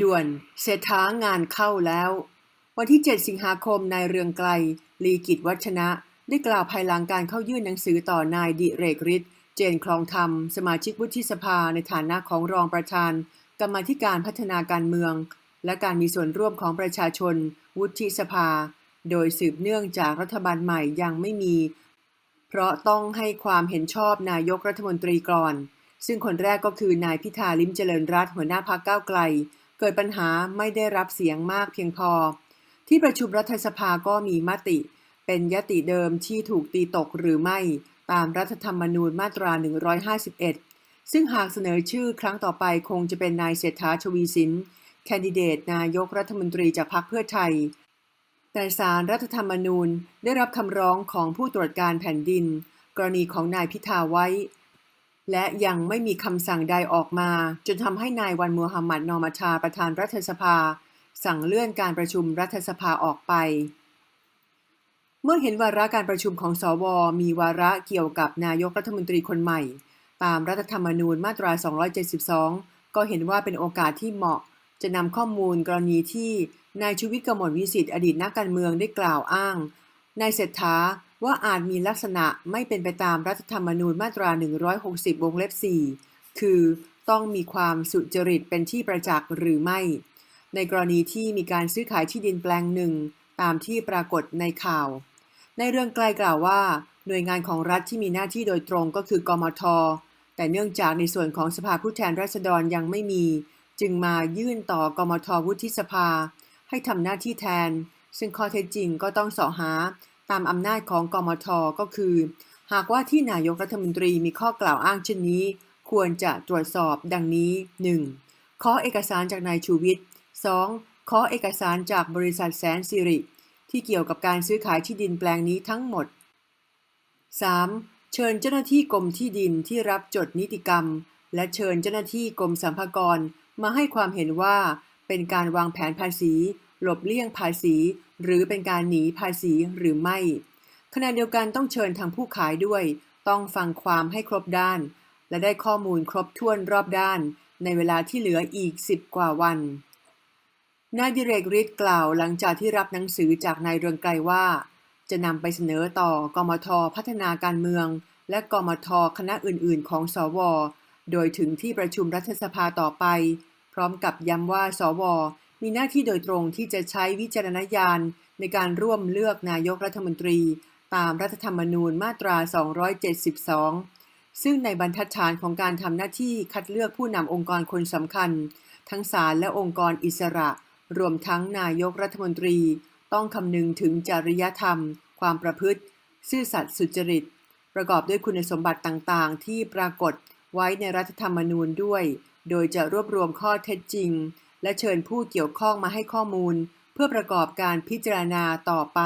ด่วนเศรษฐางานเข้าแล้ว วันที่ 7 สิงหาคมนายเรืองไกล ลีกิจวัชนะ ได้กล่าวภายหลังการเข้ายื่นหนังสือต่อนายดิเรกฤทธิ์เจนคลองธรรม สมาชิกวุฒิสภาในฐานะของรองประธาน กรรมธิการพัฒนาการเมือง และการมีส่วนร่วมของประชาชน วุฒิสภา โดยสืบเนื่องจากรัฐบาลใหม่ยังไม่มี เพราะต้องให้ความเห็นชอบนายกรัฐมนตรีก่อน ซึ่งคนแรกก็คือนายพิธาลิมเจริญรัตหัวหน้าพรรคก้าวไกล เกิดปัญหาไม่ได้รับเสียงมากเพียงพอ ที่ประชุมรัฐสภาก็มีมติ เป็นยติเดิมที่ถูกตีตกหรือไม่ตามรัฐธรรมนูญมาตรา 151 ซึ่งหากเสนอชื่อครั้งต่อไปคงจะเป็นนายเศรษฐาชวีสินแคนดิเดตนายกรัฐมนตรีจากพรรคเพื่อไทย แต่สารรัฐธรรมนูญได้รับคำร้องของผู้ตรวจการแผ่นดิน กรณีของนายพิธาไว้ และยังไม่มีคำสั่งใดออกมา จนทำให้นายวันมูฮัมหมัดนอมาชาประธานรัฐสภา สั่งเลื่อนการประชุมรัฐสภาออกไป เมื่อเห็นวาระการประชุมของสว มีวาระเกี่ยวกับนายกรัฐมนตรีคนใหม่ ตามรัฐธรรมนูญมาตรา 272 ก็เห็นว่าเป็นโอกาสที่เหมาะ จะนำข้อมูลกรณีที่นายชูวิทย์กมลวิสิทธิ์อดีตนักการเมืองได้กล่าวอ้างนายเศรษฐา ว่าอาจมีลักษณะไม่เป็นไปตามรัฐธรรมนูญมาตรา 160 วงเล็บ 4 คือต้องมีความสุจริตเป็นที่ประจักษ์หรือไม่ ในกรณีที่มีการซื้อขายที่ดินแปลงหนึ่ง ตามที่ปรากฏในข่าว ในเรื่องไกลกล่าวว่า หน่วยงานของรัฐที่มีหน้าที่โดยตรงก็คือกมท แต่เนื่องจากในส่วนของสภาผู้แทนราษฎรยังไม่มี จึงมายื่นต่อกมทวุฒิสภา ให้ทำหน้าที่แทน ซึ่งข้อเท็จจริงก็ต้องสาะหา ตามอำนาจของกมทก็คือ หากว่าที่นายกรัฐมนตรีมีข้อกล่าวอ้างเช่นนี้ ควรจะตรวจสอบดังนี้ 1. ขอเอกสารจากนายชูวิทย์ 2. ขอเอกสารจากบริษัทแสนสิริ ที่เกี่ยวกับการซื้อขายที่ดินแปลงนี้ทั้งหมด 3. เชิญเจ้าหน้าที่กรมที่ดินที่รับจดนิติกรรม และเชิญเจ้าหน้าที่กรมสรรพากรมาให้ความเห็นว่าเป็นการวางแผนภาษี หลบเลี่ยงภาษี หรือเป็นการหนีภาษีหรือไม่ ขณะเดียวกันต้องเชิญทางผู้ขายด้วย ต้องฟังความให้ครบด้าน และได้ข้อมูลครบถ้วนรอบด้าน ในเวลาที่เหลืออีก 10 กว่าวัน นายดิเรกฤทธิ์กล่าวหลังจากที่รับหนังสือจากนายเรืองไกรว่า จะนำไปเสนอต่อกมทพัฒนาการเมือง และกมทคณะอื่น ๆ ของสว โดยถึงที่ประชุมรัฐสภาต่อไป พร้อมกับย้ำว่าสว มีหน้าที่โดยตรงที่จะใช้วิจารณญาณในการร่วมเลือกนายกรัฐมนตรี ตามรัฐธรรมนูญมาตรา 272 ซึ่งในบรรทัดฐานของการทำหน้าที่คัดเลือกผู้นำองค์กรคนสำคัญ ทั้งศาลและองค์กรอิสระ รวมทั้งนายกรัฐมนตรี ต้องคำนึงถึงจริยธรรม ความประพฤติ ซื่อสัตย์สุจริต ประกอบด้วยคุณสมบัติต่างๆ ที่ปรากฏไว้ในรัฐธรรมนูญด้วย โดยจะรวบรวมข้อเท็จจริง และเชิญผู้เกี่ยวข้องมาให้ข้อมูล เพื่อประกอบการพิจารณาต่อไป